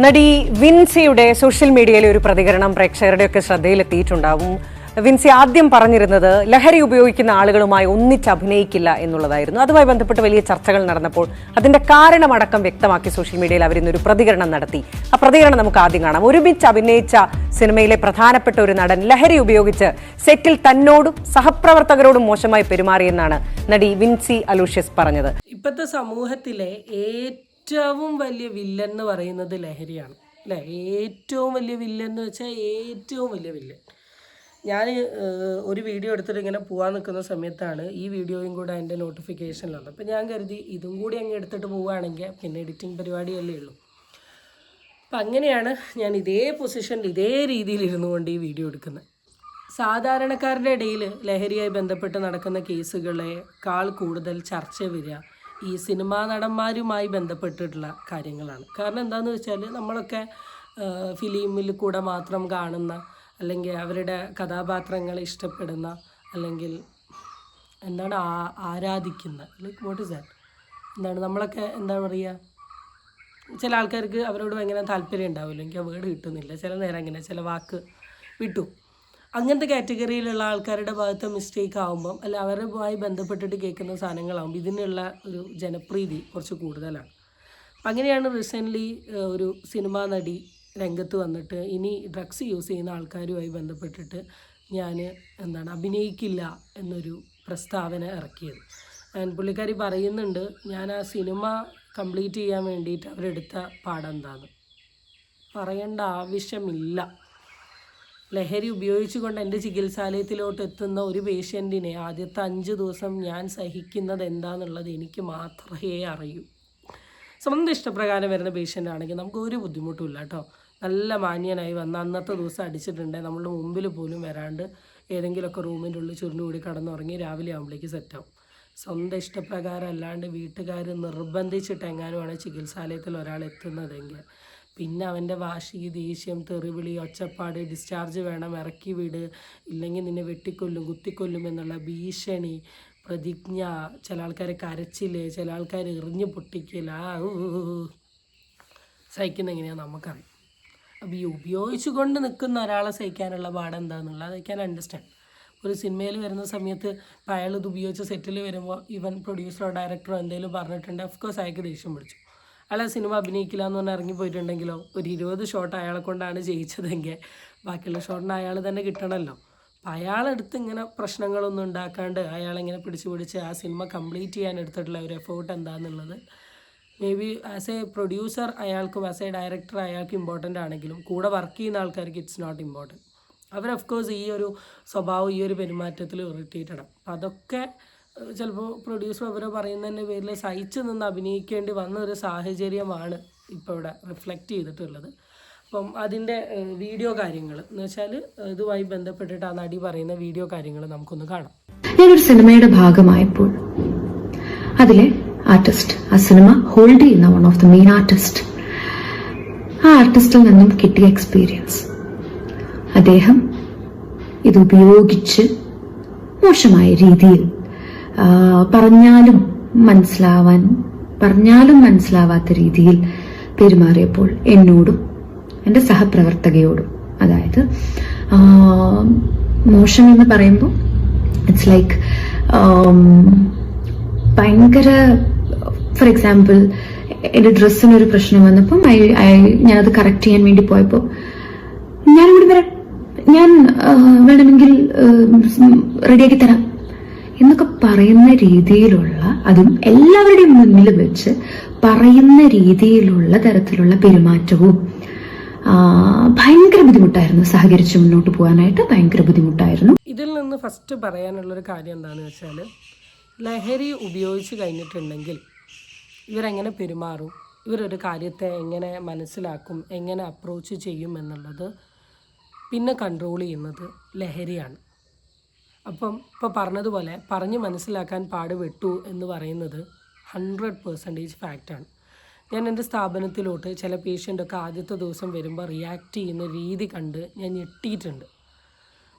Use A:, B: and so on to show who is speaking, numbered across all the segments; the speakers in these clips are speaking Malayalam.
A: നടി വിൻസിയുടെ സോഷ്യൽ മീഡിയയിലെ ഒരു പ്രതികരണം പ്രേക്ഷകരുടെ പ്രേക്ഷകരുടെയൊക്കെ ശ്രദ്ധയിലെത്തിയിട്ടുണ്ടാവും. വിൻസി ആദ്യം പറഞ്ഞിരുന്നത് ലഹരി ഉപയോഗിക്കുന്ന ആളുകളുമായി ഒന്നിച്ച് അഭിനയിക്കില്ല എന്നുള്ളതായിരുന്നു. അതുമായി ബന്ധപ്പെട്ട് വലിയ ചർച്ചകൾ നടന്നപ്പോൾ അതിന്റെ കാരണമടക്കം വ്യക്തമാക്കി സോഷ്യൽ മീഡിയയിൽ അവർ ഇന്നൊരു പ്രതികരണം നടത്തി. ആ പ്രതികരണം നമുക്ക് ആദ്യം കാണാം. ഒരുമിച്ച് അഭിനയിച്ച സിനിമയിലെ പ്രധാനപ്പെട്ട ഒരു നടൻ ലഹരി ഉപയോഗിച്ച് സെറ്റിൽ തന്നോടും സഹപ്രവർത്തകരോടും മോശമായി പെരുമാറിയെന്നാണ് നടി വിൻസി അലൂഷ്യസ് പറഞ്ഞത്.
B: ഇപ്പോഴത്തെ സമൂഹത്തിലെ വലിയ വില്ലൻ എന്ന് പറയുന്നത് ലഹരിയാണ്. അല്ലേ? ഏറ്റവും വലിയ വില്ലൻ എന്ന് വെച്ചാൽ ഏറ്റവും വലിയ വില്ലൻ ഞാൻ ഒരു വീഡിയോ എടുത്തിട്ട് ഇങ്ങനെ പോകാൻ നിൽക്കുന്ന സമയത്താണ് ഈ വീഡിയോയും കൂടെ എന്റെ നോട്ടിഫിക്കേഷനിലുള്ളത് അപ്പോൾ ഞാൻ കരുതി ഇതും കൂടി അങ്ങ് എടുത്തിട്ട് പോവുകയാണെങ്കിൽ പിന്നെ എഡിറ്റിംഗ് പരിപാടിയല്ലേ ഉള്ളൂ. അപ്പം അങ്ങനെയാണ് ഞാൻ ഇതേ പൊസിഷനിൽ ഇതേ രീതിയിൽ ഇരുന്നു കൊണ്ട് ഈ വീഡിയോ എടുക്കുന്നത്. സാധാരണക്കാരുടെ ഇടയിൽ ലഹരിയായി ബന്ധപ്പെട്ട് നടക്കുന്ന കേസുകളെക്കാൾ കൂടുതൽ ചർച്ച വരിക ഈ സിനിമാ നടന്മാരുമായി ബന്ധപ്പെട്ടിട്ടുള്ള കാര്യങ്ങളാണ്. കാരണം എന്താണെന്ന് വെച്ചാൽ നമ്മളൊക്കെ ഫിലിമിൽ കൂടെ മാത്രം കാണുന്ന അല്ലെങ്കിൽ അവരുടെ കഥാപാത്രങ്ങളെ ഇഷ്ടപ്പെടുന്ന അല്ലെങ്കിൽ എന്താണ് ആ ആരാധിക്കുന്ന ലൈക്ക് വാട്ട് ഇസ് ദാറ്റ് എന്താണ് നമ്മളൊക്കെ എന്താ പറയുക ചില ആൾക്കാർക്ക് അവരോട് ഭയങ്കര താല്പര്യം ഉണ്ടാവില്ല എനിക്ക് ആ വേർഡ് കിട്ടുന്നില്ല. ചില നേരം അങ്ങനെ ചില വാക്ക് വിട്ടു. അങ്ങനത്തെ കാറ്റഗറിയിലുള്ള ആൾക്കാരുടെ ഭാഗത്ത് മിസ്റ്റേക്ക് ആകുമ്പം അല്ല അവരുമായി ബന്ധപ്പെട്ടിട്ട് കേൾക്കുന്ന സാധനങ്ങളാകുമ്പോൾ ഇതിനുള്ള ഒരു ജനപ്രീതി കുറച്ച് കൂടുതലാണ്. അങ്ങനെയാണ് റീസെന്റ്ലി ഒരു സിനിമാ നടി രംഗത്ത് വന്നിട്ട് ഇനി ഡ്രഗ്സ് യൂസ് ചെയ്യുന്ന ആൾക്കാരുമായി ബന്ധപ്പെട്ടിട്ട് ഞാൻ എന്താണ് അഭിനയിക്കില്ല എന്നൊരു പ്രസ്താവന ഇറക്കിയത്. ആൻഡ് പുള്ളിക്കാരി പറയുന്നുണ്ട് ഞാൻ ആ സിനിമ കംപ്ലീറ്റ് ചെയ്യാൻ വേണ്ടിയിട്ട് അവരെടുത്ത പാഠം എന്താണ് പറയേണ്ട ആവശ്യമില്ല. ലഹരി ഉപയോഗിച്ചുകൊണ്ട് എന്റെ ചികിത്സാലയത്തിലോട്ട് എത്തുന്ന ഒരു പേഷ്യന്റിനെ ആദ്യത്തെ അഞ്ച് ദിവസം ഞാൻ സഹിക്കുന്നത് എന്താണെന്നുള്ളത് എനിക്ക് മാത്രമേ അറിയൂ. സ്വന്തം ഇഷ്ടപ്രകാരം വരുന്ന പേഷ്യന്റ് ആണെങ്കിൽ നമുക്ക് ഒരു ബുദ്ധിമുട്ടുമില്ല കേട്ടോ. നല്ല മാന്യനായി വന്ന് അന്നത്തെ ദിവസം അടിച്ചിട്ടുണ്ടെങ്കിൽ നമ്മളുടെ മുമ്പിൽ പോലും വരാണ്ട് ഏതെങ്കിലുമൊക്കെ റൂമിന്റെ ഉള്ളിൽ ചുരുണ്ടുകൂടി കടന്നുറങ്ങി രാവിലെ ആകുമ്പോഴേക്ക് സെറ്റാവും. സ്വന്തം ഇഷ്ടപ്രകാരം അല്ലാണ്ട് വീട്ടുകാർ നിർബന്ധിച്ചിട്ട് എങ്ങാനുമാണ് ചികിത്സാലയത്തിൽ ഒരാൾ എത്തുന്നതെങ്കിൽ. പിന്നെ അവന്റെ വാശി ദേഷ്യം തെറിവിളി ഒച്ചപ്പാട് ഡിസ്ചാർജ് വേണം ഇറക്കി വിട് ഇല്ലെങ്കിൽ നിന്നെ വെട്ടിക്കൊല്ലും കുത്തിക്കൊല്ലും എന്നുള്ള ഭീഷണി പ്രതിജ്ഞ ചില ആൾക്കാർ കരച്ചിൽ ചില ആൾക്കാർ എറിഞ്ഞു പൊട്ടിക്കൽ. സഹിക്കുന്ന എങ്ങനെയാണെന്ന് നമുക്കറിയാം. അപ്പോൾ ഈ ഉപയോഗിച്ചുകൊണ്ട് നിൽക്കുന്ന ഒരാളെ സഹിക്കാനുള്ള പാഠം എന്താണെന്നുള്ളത് അത് ക്യാൻ അണ്ടർസ്റ്റാൻഡ് ഒരു സിനിമയിൽ വരുന്ന സമയത്ത് അയാൾ ഇത് ഉപയോഗിച്ച് സെറ്റിൽ വരുമ്പോൾ ഇവൻ പ്രൊഡ്യൂസറോ ഡയറക്ടറോ എന്തെങ്കിലും പറഞ്ഞിട്ടുണ്ട് ഓഫ് കോഴ്സ് അയാൾക്ക് ദേഷ്യം പിടിച്ചു. അയാൾ സിനിമ അഭിനയിക്കില്ല എന്ന് പറഞ്ഞ് ഇറങ്ങിപ്പോയിട്ടുണ്ടെങ്കിലോ? ഒരു ഇരുപത് ഷോട്ട് അയാളെ കൊണ്ടാണ് ജയിച്ചതെങ്കിൽ ബാക്കിയുള്ള ഷോട്ടിന് അയാൾ തന്നെ കിട്ടണമല്ലോ അപ്പം അയാളെടുത്ത് ഇങ്ങനെ പ്രശ്നങ്ങളൊന്നും ഉണ്ടാക്കാണ്ട് അയാളിങ്ങനെ പിടിച്ച് പിടിച്ച് ആ സിനിമ കംപ്ലീറ്റ് ചെയ്യാൻ എടുത്തിട്ടുള്ള ഒരു എഫേർട്ട് എന്താണെന്നുള്ളത് may be as a producer അയാൾക്കും ആസ് എ ഡയറക്ടർ അയാൾക്ക് ഇമ്പോർട്ടന്റ് ആണെങ്കിലും കൂടെ വർക്ക് ചെയ്യുന്ന ആൾക്കാർക്ക് ഇറ്റ്സ് നോട്ട് ഇമ്പോർട്ടന്റ് അവർ ഓഫ് കോഴ്സ് ഈ ഒരു സ്വഭാവം ഈ ഒരു പെരുമാറ്റത്തിൽ ഇറിറ്റേറ്റഡ് ആണ് അപ്പം അതൊക്കെ ചിലപ്പോൾ പ്രൊഡ്യൂസർ അവരോ പറയുന്നതിന്റെ പേരിൽ സഹിച്ച് നിന്ന് അഭിനയിക്കേണ്ടി വന്ന ഒരു സാഹചര്യമാണ് ഇപ്പോൾ ഇവിടെ റിഫ്ലക്റ്റ് ചെയ്തിട്ടുള്ളത്. അപ്പം അതിന്റെ വീഡിയോ കാര്യങ്ങൾ എന്ന് വെച്ചാൽ ഇതുമായി ബന്ധപ്പെട്ടിട്ട് ആ നടി പറയുന്ന വീഡിയോ കാര്യങ്ങൾ നമുക്കൊന്ന് കാണാം.
C: ഞാനൊരു സിനിമയുടെ ഭാഗമായപ്പോൾ അതിലെ ആർട്ടിസ്റ്റ് ആ സിനിമ ഹോൾഡ് ചെയ്യുന്ന one of the main artist ആ ആർട്ടിസ്റ്റിൽ നിന്നും കിട്ടിയ എക്സ്പീരിയൻസ് അദ്ദേഹം ഇത് ഉപയോഗിച്ച് മോശമായ രീതിയിൽ പറഞ്ഞാലും മനസ്സിലാവാൻ പറഞ്ഞാലും മനസ്സിലാവാത്ത രീതിയിൽ പെരുമാറിയപ്പോൾ എന്നോടും എന്റെ സഹപ്രവർത്തകയോടും അതായത് മോശം എന്ന് പറയുമ്പോൾ ഇറ്റ്സ് ലൈക്ക് ഭയങ്കര ഫോർ എക്സാമ്പിൾ എന്റെ ഡ്രസ്സിനൊരു പ്രശ്നം വന്നപ്പം ഐ ഞാനത് കറക്റ്റ് ചെയ്യാൻ വേണ്ടി പോയപ്പോൾ ഞാനിവിടെ വരാം. ഞാൻ വേണമെങ്കിൽ റെഡിയാക്കി തരാം. എന്നൊക്കെ പറയുന്ന രീതിയിലുള്ള അതും എല്ലാവരുടെയും മുന്നിൽ വെച്ച് പറയുന്ന രീതിയിലുള്ള തരത്തിലുള്ള പെരുമാറ്റവും ഭയങ്കര ബുദ്ധിമുട്ടായിരുന്നു സഹകരിച്ച് മുന്നോട്ട് പോകാനായിട്ട്. ഭയങ്കര ബുദ്ധിമുട്ടായിരുന്നു.
B: ഇതിൽ നിന്ന് ഫസ്റ്റ് പറയാനുള്ള ഒരു കാര്യം എന്താണെന്ന് വെച്ചാൽ ലഹരി ഉപയോഗിച്ച് കഴിഞ്ഞിട്ടുണ്ടെങ്കിൽ ഇവരെങ്ങനെ പെരുമാറും? ഇവരൊരു കാര്യത്തെ എങ്ങനെ മനസ്സിലാക്കും? എങ്ങനെ അപ്രോച്ച് ചെയ്യും എന്നുള്ളത് പിന്നെ കൺട്രോൾ ചെയ്യുന്നത് ലഹരിയാണ്. അപ്പം ഇപ്പോൾ പറഞ്ഞതുപോലെ പറഞ്ഞ് മനസ്സിലാക്കാൻ പാടുപെട്ടു എന്ന് പറയുന്നത് ഹൺഡ്രഡ് പെർസെന്റേജ് ഫാക്റ്റാണ് ഞാൻ എന്റെ സ്ഥാപനത്തിലോട്ട് ചില പേഷ്യന്റൊക്കെ ആദ്യത്തെ ദിവസം വരുമ്പോൾ റിയാക്ട് ചെയ്യുന്ന രീതി കണ്ട് ഞാൻ ഞെട്ടിയിട്ടുണ്ട്.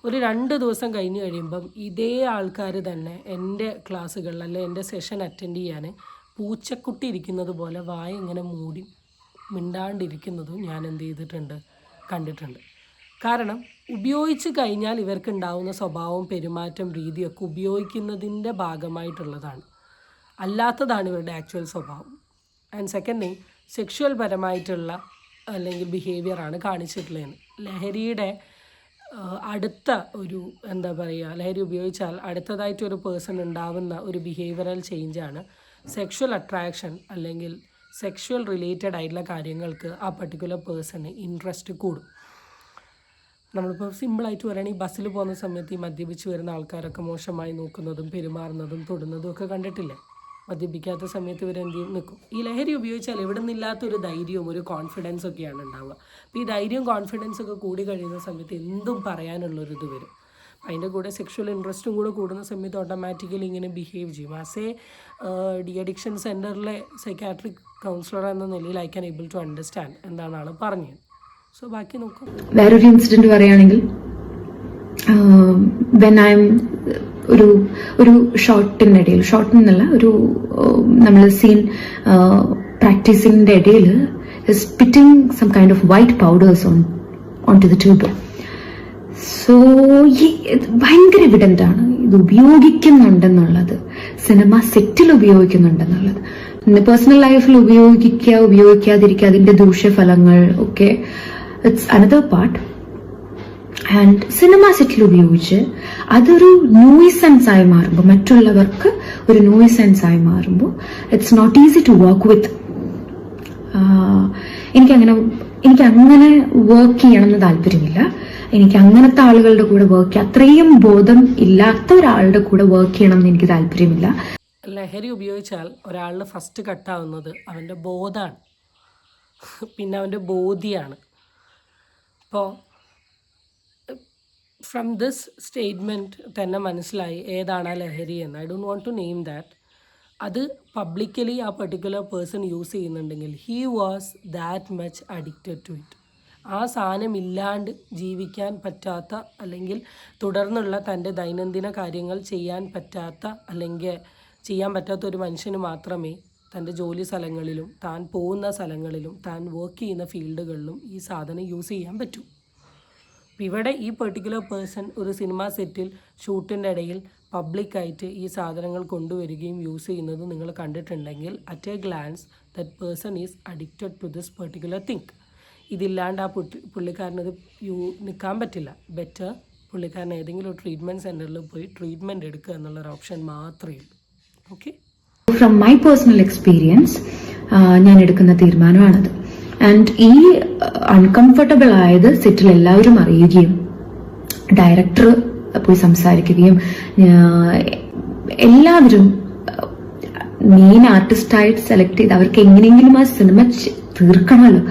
B: ഒരു രണ്ട് ദിവസം കഴിഞ്ഞ് കഴിയുമ്പം ഇതേ ആൾക്കാർ തന്നെ എന്റെ ക്ലാസ്സുകളിൽ അല്ലെ എന്റെ സെഷൻ അറ്റൻഡ് ചെയ്യാൻ പൂച്ചക്കുട്ടി ഇരിക്കുന്നത് പോലെ വായ ഇങ്ങനെ മൂടി മിണ്ടാണ്ടിരിക്കുന്നതും ഞാൻ എന്ത് ചെയ്തിട്ടുണ്ട് കണ്ടിട്ടുണ്ട്. കാരണം ഉപയോഗിച്ച് കഴിഞ്ഞാൽ ഇവർക്ക് ഉണ്ടാവുന്ന സ്വഭാവം പെരുമാറ്റം രീതിയൊക്കെ ഉപയോഗിക്കുന്നതിന്റെ ഭാഗമായിട്ടുള്ളതാണ്. അല്ലാത്തതാണ് ഇവരുടെ ആക്ച്വൽ സ്വഭാവം. ആൻഡ് സെക്കൻഡ് തിങ് സെക്ഷുവൽ പരമായിട്ടുള്ള അല്ലെങ്കിൽ ബിഹേവിയറാണ് കാണിച്ചിട്ടുള്ളത് ലഹരിയുടെ അടുത്ത ഒരു എന്താ പറയുക ലഹരി ഉപയോഗിച്ചാൽ അടുത്തതായിട്ട് ഒരു പേഴ്സൺ ഉണ്ടാവുന്ന ഒരു ബിഹേവിയറൽ ചേഞ്ചാണ് സെക്ഷുവൽ അട്രാക്ഷൻ അല്ലെങ്കിൽ സെക്ഷുവൽ റിലേറ്റഡ് ആയിട്ടുള്ള കാര്യങ്ങൾക്ക് ആ പർട്ടിക്കുലർ പേഴ്സണ് ഇൻട്രസ്റ്റ് കൂടും. നമ്മളിപ്പോൾ സിമ്പിളായിട്ട് പറയുകയാണെങ്കിൽ ബസ്സിൽ പോകുന്ന സമയത്ത് ഈ മദ്യപിച്ച് വരുന്ന ആൾക്കാരൊക്കെ മോശമായി നോക്കുന്നതും പെരുമാറുന്നതും തൊടുന്നതും ഒക്കെ കണ്ടിട്ടില്ലേ? മദ്യപിക്കാത്ത സമയത്ത് ഇവർ എന്ത് ചെയ്യും? നിൽക്കും ഈ ലഹരി ഉപയോഗിച്ചാൽ എവിടെ നിന്നില്ലാത്തൊരു ധൈര്യവും ഒരു കോൺഫിഡൻസ് ഒക്കെയാണ് ഉണ്ടാവുക. അപ്പോൾ ഈ ധൈര്യവും കോൺഫിഡൻസ് ഒക്കെ കൂടി കഴിയുന്ന സമയത്ത് എന്തും പറയാനുള്ളൊരിത് വരും. അതിന്റെ കൂടെ സെക്ഷൽ ഇൻട്രസ്റ്റും കൂടെ കൂടുന്ന സമയത്ത് ഓട്ടോമാറ്റിക്കലി ഇങ്ങനെ ബിഹേവ് ചെയ്യും. ആസ് എ ഡി അഡിക്ഷൻ സെന്ററിലെ സൈക്കാട്രിക് കൗൺസിലർ എന്ന നിലയിൽ I can able to understand എന്താണ് ആൾ പറഞ്ഞത്. സോ ബാക്കി നോക്കാം.
C: വേറൊരു ഇൻസിഡന്റ് പറയുകയാണെങ്കിൽ വെൻ ഐ എം ഒരു ഒരു ഷോട്ടിന്റെ ഇടയിൽ ഷോട്ട് എന്നല്ല ഒരു നമ്മൾ സീൻ പ്രാക്ടീസിന്റെ ഇടയിൽ spitting some kind of white powders on on to the tube so ഈ ഭയങ്കര എവിഡന്റ് ആണ്. ഇത് ഉപയോഗിക്കുന്നുണ്ടെന്നുള്ളത്. സിനിമ സെറ്റിൽ ഉപയോഗിക്കുന്നുണ്ടെന്നുള്ളത്. പേഴ്സണൽ ലൈഫിൽ ഉപയോഗിക്കുക ഉപയോഗിക്കാതിരിക്കുക അതിന്റെ ദൂഷ്യഫലങ്ങൾ ഒക്കെ it's another part and cinema സെറ്റിൽ ഉപയോഗിച്ച് അതൊരു നോയിസെൻസ് ആയി മാറുമ്പോൾ മറ്റുള്ളവർക്ക് ഒരു നോയിസെൻസ് ആയി മാറുമ്പോൾ it's not easy to work with എനിക്കങ്ങനെ എനിക്ക് അങ്ങനെ വർക്ക് ചെയ്യണമെന്ന് താല്പര്യമില്ല. എനിക്ക് അങ്ങനത്തെ ആളുകളുടെ കൂടെ വർക്ക് അത്രയും ബോധം ഇല്ലാത്ത ഒരാളുടെ കൂടെ വർക്ക് ചെയ്യണം എന്ന് എനിക്ക് താല്പര്യമില്ല.
B: ലഹരി ഉപയോഗിച്ചാൽ ഒരാളിന് ഫസ്റ്റ് കട്ടാവുന്നത് അവന്റെ ബോധമാണ് പിന്നെ അവന്റെ ബോധ്യമാണ് അപ്പോൾ ഫ്രം ദിസ് സ്റ്റേറ്റ്മെന്റ് തന്നെ മനസ്സിലായി ഏതാണ് ആ ലഹരി എന്ന്. I don't want to name that അത് പബ്ലിക്കലി ആ പെർട്ടിക്കുലർ പേഴ്സൺ യൂസ് ചെയ്യുന്നുണ്ടെങ്കിൽ he was that much addicted to it ആ സാധനം ഇല്ലാണ്ട് ജീവിക്കാൻ പറ്റാത്ത അല്ലെങ്കിൽ തുടർന്നുള്ള തന്റെ ദൈനംദിന കാര്യങ്ങൾ ചെയ്യാൻ പറ്റാത്ത അല്ലെങ്കിൽ ചെയ്യാൻ പറ്റാത്ത ഒരു മനുഷ്യന് മാത്രമേ തന്റെ ജോലി സ്ഥലങ്ങളിലും താൻ പോകുന്ന സ്ഥലങ്ങളിലും താൻ വർക്ക് ചെയ്യുന്ന ഫീൽഡുകളിലും ഈ സാധനം യൂസ് ചെയ്യാൻ പറ്റും. അപ്പോൾ ഇവിടെ ഈ പെർട്ടിക്കുലർ പേഴ്സൺ ഒരു സിനിമ സെറ്റിൽ ഷൂട്ടിന്റെ ഇടയിൽ പബ്ലിക്കായിട്ട് ഈ സാധനങ്ങൾ കൊണ്ടുവരികയും യൂസ് ചെയ്യുന്നത് നിങ്ങൾ കണ്ടിട്ടുണ്ടെങ്കിൽ at a glance that person is addicted to this particular thing ഇതില്ലാണ്ട് ആ പുട്ടി പുള്ളിക്കാരനത് യൂ നിൽക്കാൻ പറ്റില്ല. ബെറ്റർ പുള്ളിക്കാരൻ ഏതെങ്കിലും ഒരു ട്രീറ്റ്മെന്റ് സെന്ററിൽ പോയി ട്രീറ്റ്മെന്റ് എടുക്കുക എന്നുള്ളൊരു ഓപ്ഷൻ മാത്രമേ ഉള്ളൂ. Okay
C: from my personal experience ഞാൻ എടുക്കുന്ന തീരുമാനമാണത്. ആൻഡ് ഈ അൺകംഫർട്ടബിൾ ആയത് സെറ്റിൽ എല്ലാവരും അറിയുകയും ഡയറക്ടർ പോയി സംസാരിക്കുകയും എല്ലാവരും മെയിൻ ആർട്ടിസ്റ്റായിട്ട് സെലക്ട് ചെയ്ത് അവർക്ക് എങ്ങനെയെങ്കിലും ആ സിനിമ തീർക്കണമല്ലോ.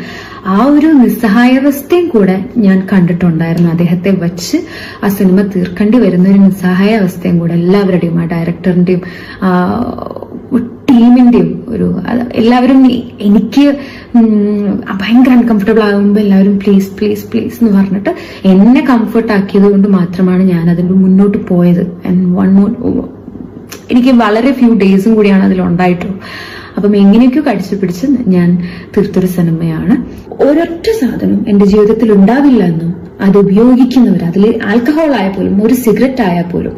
C: ആ ഒരു നിസ്സഹായാവസ്ഥയും കൂടെ ഞാൻ കണ്ടിട്ടുണ്ടായിരുന്നു. അദ്ദേഹത്തെ വച്ച് ആ സിനിമ തീർക്കേണ്ടി വരുന്ന ഒരു നിസ്സഹായാവസ്ഥയും കൂടെ എല്ലാവരുടെയും ആ ഡയറക്ടറിന്റെയും ടീമിന്റെയും ഒരു എല്ലാവരും എനിക്ക് ഭയങ്കര അൺകംഫർട്ടബിൾ ആകുമ്പോൾ എല്ലാവരും പ്ലീസ് പ്ലീസ് പ്ലീസ് എന്ന് പറഞ്ഞിട്ട് എന്നെ കംഫർട്ട് ആക്കിയത് കൊണ്ട് മാത്രമാണ് ഞാൻ അതിന്റെ മുന്നോട്ട് പോയത്. ആൻഡ് വൺ മോർ എനിക്ക് വളരെ ഫ്യൂ ഡേയ്സും കൂടിയാണ് അതിൽ ഉണ്ടായിട്ടുള്ളൂ. അപ്പം എങ്ങനെയൊക്കെയോ കടിച്ചു പിടിച്ച് ഞാൻ തീർത്തൊരു സിനിമയാണ്. ഒരൊറ്റ സാധനം എന്റെ ജീവിതത്തിൽ ഉണ്ടാവില്ല എന്നും അത് ഉപയോഗിക്കുന്നവർ അതിൽ ആൽക്കഹോൾ ആയാൽ പോലും ഒരു സിഗരറ്റ് ആയാൽ പോലും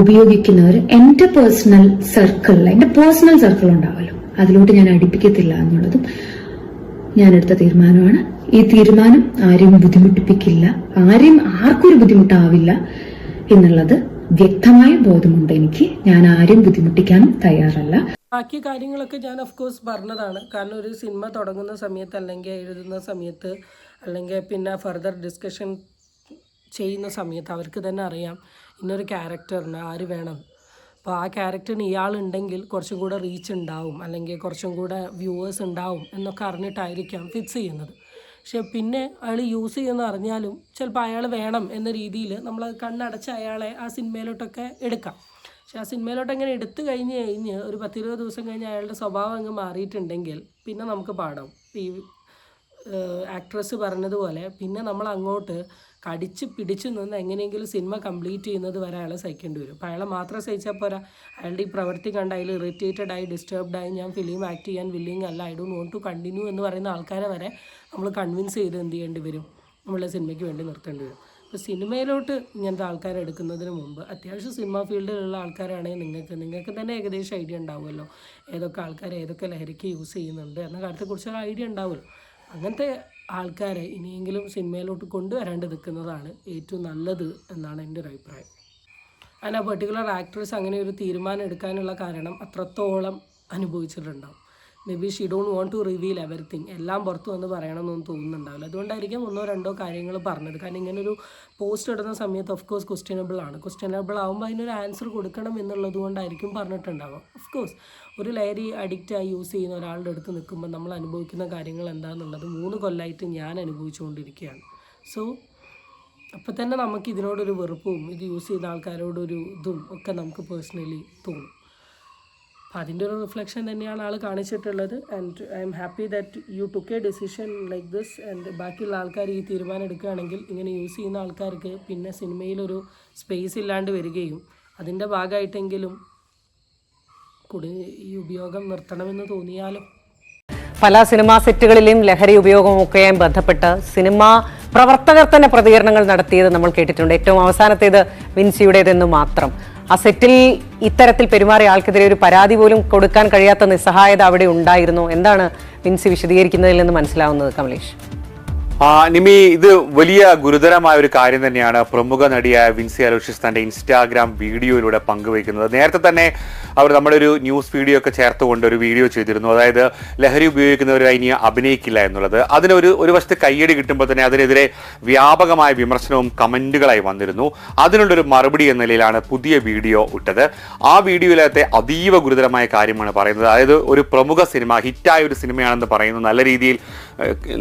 C: ഉപയോഗിക്കുന്നവർ എന്റെ പേഴ്സണൽ സർക്കിളിൽ എന്റെ പേഴ്സണൽ സർക്കിൾ ഉണ്ടാവല്ലോ. അതിലോട്ട് ഞാൻ അടുപ്പിക്കത്തില്ല എന്നുള്ളതും ഞാൻ എടുത്ത തീരുമാനമാണ്. ഈ തീരുമാനം ആരെയും ബുദ്ധിമുട്ടിപ്പിക്കില്ല ആരെയും ആർക്കൊരു ബുദ്ധിമുട്ടാവില്ല എന്നുള്ളത് വ്യക്തമായ ബോധമുണ്ട് എനിക്ക്. ഞാൻ ആരെയും ബുദ്ധിമുട്ടിക്കാനും തയ്യാറല്ല.
B: ബാക്കി കാര്യങ്ങളൊക്കെ ഞാൻ ഓഫ് കോഴ്സ് പറഞ്ഞതാണ്. കാരണം ഒരു സിനിമ തുടങ്ങുന്ന സമയത്ത് അല്ലെങ്കിൽ എഴുതുന്ന സമയത്ത് അല്ലെങ്കിൽ പിന്നെ ഫർദർ ഡിസ്കഷൻ ചെയ്യുന്ന സമയത്ത് അവർക്ക് തന്നെ അറിയാം ഇന്നൊരു ക്യാരക്ടറിന് ആര് വേണം. അപ്പോൾ ആ ക്യാരക്ടറിന് ഇയാളുണ്ടെങ്കിൽ കുറച്ചും കൂടെ റീച്ച് ഉണ്ടാവും അല്ലെങ്കിൽ കുറച്ചും കൂടെ വ്യൂവേഴ്സ് ഉണ്ടാവും എന്നൊക്കെ അറിഞ്ഞിട്ടായിരിക്കാം ഫിക്സ് ചെയ്യുന്നത്. പക്ഷെ പിന്നെ അയാൾ യൂസ് ചെയ്യുന്ന അറിഞ്ഞാലും ചിലപ്പോൾ അയാൾ വേണം എന്ന രീതിയിൽ നമ്മൾ കണ്ണടച്ച് അയാളെ ആ സിനിമയിലോട്ടൊക്കെ എടുക്കാം. പക്ഷെ ആ സിനിമയിലോട്ട് അങ്ങനെ എടുത്തു കഴിഞ്ഞ് കഴിഞ്ഞ് ഒരു പത്തിരുപത് ദിവസം കഴിഞ്ഞ് അയാളുടെ സ്വഭാവം അങ്ങ് മാറിയിട്ടുണ്ടെങ്കിൽ പിന്നെ നമുക്ക് പാടാം. ഈ ആക്ട്രസ് പറഞ്ഞതുപോലെ പിന്നെ നമ്മൾ അങ്ങോട്ട് കടിച്ച് പിടിച്ചു നിന്ന് എങ്ങനെയെങ്കിലും സിനിമ കംപ്ലീറ്റ് ചെയ്യുന്നത് വരെ അയാളെ സഹിക്കേണ്ടി വരും. അപ്പോൾ അയാളെ മാത്രം സഹിച്ചാൽ പോരാ. അയാളുടെ ഈ പ്രവൃത്തി കണ്ട് അതിൽ ഇറിറ്റേറ്റഡ് ആയി ഡിസ്റ്റർബ്ഡ് ആയി ഞാൻ ഫിലിം ആക്ട് ചെയ്യാൻ വില്ലിങ് അല്ല I don't want to continue എന്ന് പറയുന്ന ആൾക്കാരെ വരെ നമ്മൾ കൺവിൻസ് ചെയ്ത് എന്ത് ചെയ്യേണ്ടി വരും? നമ്മളെ സിനിമയ്ക്ക് വേണ്ടി നിർത്തേണ്ടി വരും. അപ്പോൾ സിനിമയിലോട്ട് ഇങ്ങനത്തെ ആൾക്കാരെ എടുക്കുന്നതിന് മുമ്പ് അത്യാവശ്യം സിനിമ ഫീൽഡിലുള്ള ആൾക്കാരാണെങ്കിൽ നിങ്ങൾക്ക് നിങ്ങൾക്ക് തന്നെ ഏകദേശം ഐഡിയ ഉണ്ടാവുമല്ലോ. ഏതൊക്കെ ആൾക്കാർ ഏതൊക്കെ ലഹരിക്ക് യൂസ് ചെയ്യുന്നുണ്ട് എന്ന കാര്യത്തെക്കുറിച്ച് ഒരു ഐഡിയ ഉണ്ടാവുമല്ലോ. അങ്ങനത്തെ ആൾക്കാരെ ഇനിയെങ്കിലും സിനിമയിലോട്ട് കൊണ്ടുവരാണ്ട് നിൽക്കുന്നതാണ് ഏറ്റവും നല്ലത് എന്നാണ് എന്റെ ഒരു അഭിപ്രായം. അതിന് പെർട്ടിക്കുലർ ആക്ട്രസ് അങ്ങനെ ഒരു തീരുമാനം എടുക്കാനുള്ള കാരണം അത്രത്തോളം അനുഭവിച്ചിട്ടുണ്ടാവും. Maybe she don't want to reveal everything എല്ലാം പുറത്തു വന്ന് പറയണമെന്നൊന്നും തോന്നുന്നുണ്ടാവില്ല. അതുകൊണ്ടായിരിക്കും ഒന്നോ രണ്ടോ കാര്യങ്ങൾ പറഞ്ഞത്. കാരണം ഇങ്ങനൊരു പോസ്റ്റ് ഇടുന്ന സമയത്ത് ഓഫ് കോഴ്സ് ക്വസ്റ്റ്യനബിൾ ആണ്. ക്വസ്റ്റ്യനബിൾ ആകുമ്പോൾ അതിനൊരു ആൻസർ കൊടുക്കണം എന്നുള്ളത് കൊണ്ടായിരിക്കും പറഞ്ഞിട്ടുണ്ടാവുക. ഓഫ് കോഴ്സ് ഒരു ലഹരി അഡിക്റ്റായി യൂസ് ചെയ്യുന്ന ഒരാളുടെ അടുത്ത് നിൽക്കുമ്പോൾ നമ്മൾ അനുഭവിക്കുന്ന കാര്യങ്ങൾ എന്താണെന്നുള്ളത് മൂന്ന് കൊല്ലമായിട്ട് ഞാൻ അനുഭവിച്ചുകൊണ്ടിരിക്കുകയാണ്. സോ അപ്പോൾ തന്നെ നമുക്ക് ഇതിനോടൊരു വെറുപ്പും ഇത് യൂസ് ചെയ്യുന്ന ആൾക്കാരോടൊരു ഇതും ഒക്കെ നമുക്ക് പേഴ്സണലി തോന്നും. അപ്പം അതിന്റെ ഒരു റിഫ്ലക്ഷൻ തന്നെയാണ് ആൾ കാണിച്ചിട്ടുള്ളത്. And I'm happy that you took a decision like this and ബാക്കിയുള്ള ആൾക്കാർ ഈ തീരുമാനം എടുക്കുകയാണെങ്കിൽ ഇങ്ങനെ യൂസ് ചെയ്യുന്ന ആൾക്കാർക്ക് പിന്നെ സിനിമയിലൊരു സ്പേസ് ഇല്ലാണ്ട് വരികയും അതിന്റെ ഭാഗമായിട്ടെങ്കിലും കുടി ഈ ഉപയോഗം നിർത്തണമെന്ന് തോന്നിയാലും.
A: പല സിനിമാ സെറ്റുകളിലെയും ലഹരി ഉപയോഗമൊക്കെയായി ബന്ധപ്പെട്ട് സിനിമാ പ്രവർത്തകർ തന്നെ പ്രതികരണങ്ങൾ നടത്തിയത് നമ്മൾ കേട്ടിട്ടുണ്ട്. ഏറ്റവും അവസാനത്തേത് വിൻസിയുടേതെന്ന് മാത്രം. ആ സെറ്റിൽ ഇത്തരത്തിൽ പെരുമാറിയ ആൾക്കെതിരെ ഒരു പരാതി പോലും കൊടുക്കാൻ കഴിയാത്ത നിസ്സഹായത അവിടെ ഉണ്ടായിരുന്നു. എന്താണ് മിൻസി വിശദീകരിക്കുന്നതിൽ നിന്ന് മനസ്സിലാവുന്നത് കമലേഷ്?
D: നിമി ഇത് വലിയ ഗുരുതരമായ ഒരു കാര്യം തന്നെയാണ് പ്രമുഖ നടിയായ വിൻസി അലോഷ്യസ് തന്റെ ഇൻസ്റ്റാഗ്രാം വീഡിയോയിലൂടെ പങ്കുവയ്ക്കുന്നത്. നേരത്തെ തന്നെ അവർ നമ്മുടെ ഒരു ന്യൂസ് വീഡിയോ ഒക്കെ ചേർത്തുകൊണ്ട് ഒരു വീഡിയോ ചെയ്തിരുന്നു. അതായത് ലഹരി ഉപയോഗിക്കുന്നവരായി ഇനി അഭിനയിക്കില്ല എന്നുള്ളത്. അതിനൊരു ഒരു വശത്ത് കയ്യടി കിട്ടുമ്പോൾ തന്നെ അതിനെതിരെ വ്യാപകമായ വിമർശനവും കമന്റുകളായി വന്നിരുന്നു. അതിനുള്ളൊരു മറുപടി എന്ന നിലയിലാണ് പുതിയ വീഡിയോ ഇട്ടത്. ആ വീഡിയോയിലത്തെ അതീവ ഗുരുതരമായ കാര്യമാണ് പറയുന്നത്. അതായത് ഒരു പ്രമുഖ സിനിമ ഹിറ്റായ ഒരു സിനിമയാണെന്ന് പറയുന്നു നല്ല രീതിയിൽ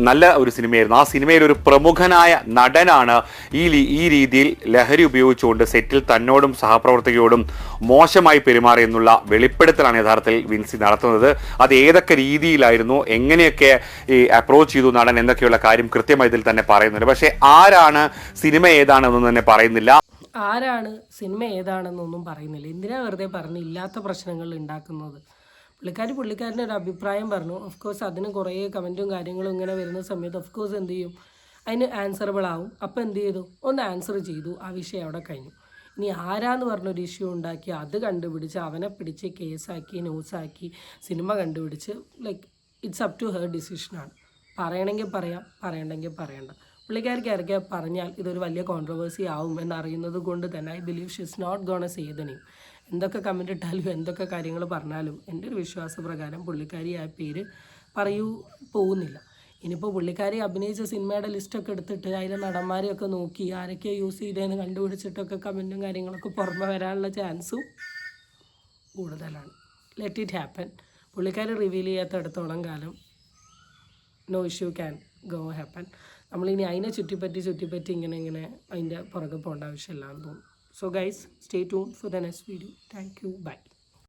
D: നല്ല ഒരു സിനിമയായിരുന്നു. ആ സിനിമയിൽ ഒരു പ്രമുഖനായ നടനാണ് ഈ ഈ രീതിയിൽ ലഹരി ഉപയോഗിച്ചുകൊണ്ട് സെറ്റിൽ തന്നോടും സഹപ്രവർത്തകയോടും മോശമായി പെരുമാറി എന്നുള്ള വെളിപ്പെടുത്തലാണ് യഥാർത്ഥത്തിൽ വിൻസി നടത്തുന്നത്. അത് ഏതൊക്കെ രീതിയിലായിരുന്നു എങ്ങനെയൊക്കെ ഈ അപ്രോച്ച് ചെയ്തു നടൻ എന്നൊക്കെയുള്ള കാര്യം കൃത്യമായി ഇതിൽ തന്നെ പറയുന്നുണ്ട്. പക്ഷേ ആരാണ് സിനിമ ഏതാണെന്നൊന്നും തന്നെ പറയുന്നില്ല.
B: ആരാണ് സിനിമ ഏതാണെന്നൊന്നും പറയുന്നില്ല. എന്തിനാ വെറുതെ പറഞ്ഞ് ഇല്ലാത്ത പ്രശ്നങ്ങൾ ഉണ്ടാക്കുന്നത്? പുള്ളിക്കാരി പുള്ളിക്കാരന്റെ ഒരു അഭിപ്രായം പറഞ്ഞു. ഓഫ് കോഴ്സ് അതിന് കുറേ കമന്റും കാര്യങ്ങളും ഇങ്ങനെ വരുന്ന സമയത്ത് ഓഫ് കോഴ്സ് എന്ത് ചെയ്യും? അതിന് ആൻസറബിൾ ആവും. അപ്പോൾ എന്ത് ചെയ്തു? ഒന്ന് ആൻസർ ചെയ്തു. ആ വിഷയം അവിടെ കഴിഞ്ഞു. ഇനി ആരാന്ന് പറഞ്ഞൊരു ഇഷ്യൂ ഉണ്ടാക്കി അത് കണ്ടുപിടിച്ച് അവനെ പിടിച്ച് കേസാക്കി ന്യൂസാക്കി സിനിമ കണ്ടുപിടിച്ച് like it's up to her ഡിസിഷനാണ് പറയണമെങ്കിൽ പറയാം പറയണ്ടെങ്കിൽ പറയണ്ട. പുള്ളിക്കാർക്ക് ഇറക്കിയാൽ പറഞ്ഞാൽ ഇതൊരു വലിയ കോൺട്രവേഴ്സി ആവും എന്നറിയുന്നത് കൊണ്ട് തന്നെ I believe she is not a say the എന്തൊക്കെ കമന്റ് ഇട്ടാലും എന്തൊക്കെ കാര്യങ്ങൾ പറഞ്ഞാലും എന്റെ ഒരു വിശ്വാസപ്രകാരം പുള്ളിക്കാരി ആ പേര് പറയൂ പോകുന്നില്ല ഇനിയിപ്പോൾ പുള്ളിക്കാരി അഭിനയിച്ച സിനിമയുടെ ലിസ്റ്റൊക്കെ എടുത്തിട്ട് അതിലെ നടന്മാരെയൊക്കെ നോക്കി ആരൊക്കെയാണ് യൂസ് ചെയ്തതെന്ന് കണ്ടുപിടിച്ചിട്ടൊക്കെ കമന്റും കാര്യങ്ങളൊക്കെ പുറമെ വരാനുള്ള ചാൻസും കൂടുതലാണ്. ലെറ്റ് ഇറ്റ് ഹാപ്പൻ പുള്ളിക്കാരി റിവീൽ ചെയ്യാത്തടത്തോളം കാലം no issue can go happen നമ്മളിനി അതിനെ ചുറ്റിപ്പറ്റി ചുറ്റിപ്പറ്റി ഇങ്ങനെ ഇങ്ങനെ അതിന്റെ പുറകെ പോകേണ്ട ആവശ്യമില്ല എന്ന് തോന്നുന്നു. So guys, stay tuned for the next video. Thank you. Bye.